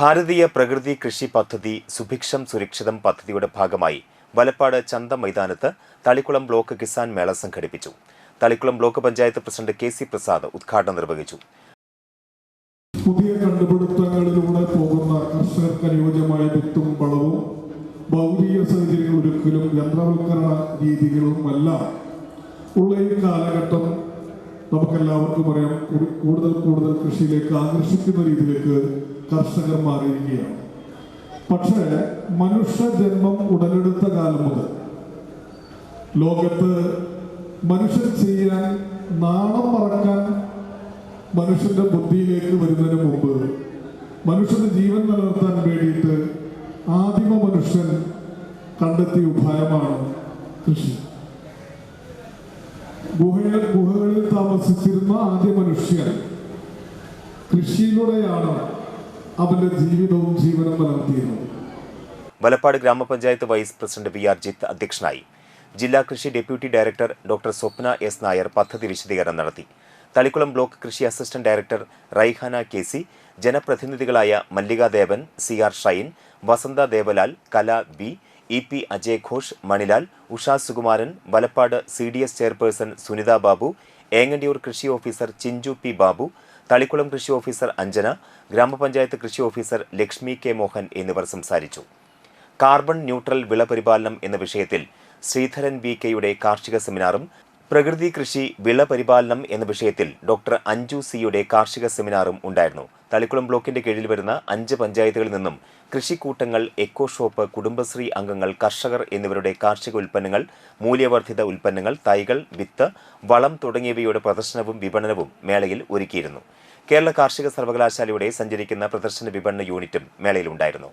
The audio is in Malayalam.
ഭാരതീയ പ്രകൃതി കൃഷി പദ്ധതി സുഭിക്ഷം സുരക്ഷിതം പദ്ധതിയുടെ ഭാഗമായി വലപ്പാട് ചന്ത മൈതാനത്ത് തളിക്കുളം ബ്ലോക്ക് കിസാൻ മേള സംഘടിപ്പിച്ചു. Thalikkulam block panchayat president K C Prasad ഉദ്ഘാടനം നിർവഹിച്ചു. പുതിയ കണ്ടുപിടുത്തങ്ങളിലൂടെ പോകുന്ന കർഷകർക്ക് അനുയോജ്യമായ വിത്തും വളവും ഭൗതിക സാഹചര്യങ്ങൾ ഒരുക്കലും യന്ത്രവൽക്കരണ രീതികളുമെല്ലാം ഉള്ള ഈ കാലഘട്ടം നമുക്കെല്ലാവർക്കും പറയാം കൂടുതൽ കൂടുതൽ കൃഷിയിലേക്ക് ആകർഷിക്കുന്ന രീതിയിലേക്ക് കർഷകർ മാറിയിരിക്കുകയാണ്. പക്ഷേ മനുഷ്യജന്മം ഉടലെടുത്ത കാലം മുതൽ ലോകത്ത് മനുഷ്യൻ ചെയ്യാൻ നാണം മറക്കാൻ മനുഷ്യന്റെ ബുദ്ധിയിലേക്ക് വരുന്നതിന് മുമ്പ് മനുഷ്യന്റെ ജീവൻ നിലനിർത്താൻ വേണ്ടിയിട്ട് ആദിമ മനുഷ്യൻ കണ്ടെത്തിയ ഉപായമാണ് കൃഷി. ഗുഹയിൽ ഗുഹകളിൽ താമസിച്ചിരുന്ന ആദ്യ മനുഷ്യൻ. കൃഷിയിലൂടെയാണ് അവന്റെ ജീവിതവും ജീവനും നിലനിർത്തിയിരുന്നത് വലപ്പാട് ഗ്രാമപഞ്ചായത്ത് vice president V R Jith അധ്യക്ഷനായി. ജില്ലാ കൃഷി deputy director doctor Swapna S Nair പദ്ധതി വിശദീകരണം നടത്തി. തളിക്കുളം ബ്ലോക്ക് കൃഷി assistant director Raihana K C ജനപ്രതിനിധികളായ Mallikadevan C R Shine Vasantha Devalal Kala B E P Ajay Ghosh Manilal Usha Sukumaran Valappad C D S chairperson Sunitha Babu Engandiyur കൃഷി ഓഫീസർ ചിഞ്ചു പി ബാബു തളിക്കുളം കൃഷി ഓഫീസർ അഞ്ജന ഗ്രാമപഞ്ചായത്ത് കൃഷി ഓഫീസർ ലക്ഷ്മി കെ മോഹൻ എന്നിവർ സംസാരിച്ചു. കാർബൺ ന്യൂട്രൽ വിള പരിപാലനം എന്ന വിഷയത്തിൽ ശ്രീധരൻ വി കെയുടെ കാർഷിക സെമിനാറും പ്രകൃതി കൃഷി വിള പരിപാലനം എന്ന വിഷയത്തിൽ ഡോക്ടർ അഞ്ജു സിയുടെ കാർഷിക സെമിനാറും ഉണ്ടായിരുന്നു. തളിക്കുളം ബ്ലോക്കിന്റെ കീഴിൽ വരുന്ന അഞ്ച് പഞ്ചായത്തുകളിൽ നിന്നും കൃഷിക്കൂട്ടങ്ങൾ എക്കോ ഷോപ്പ് കുടുംബശ്രീ അംഗങ്ങൾ കർഷകർ എന്നിവരുടെ കാർഷിക ഉൽപ്പന്നങ്ങൾ മൂല്യവർദ്ധിത ഉൽപ്പന്നങ്ങൾ തൈകൾ വിത്ത് വളം തുടങ്ങിയവയുടെ പ്രദർശനവും വിപണനവും മേളയിൽ ഒരുക്കിയിരുന്നു. കേരള കാർഷിക സർവകലാശാലയുടെ സഞ്ചരിക്കുന്ന പ്രദർശന വിപണന യൂണിറ്റും മേളയിലുണ്ടായിരുന്നു.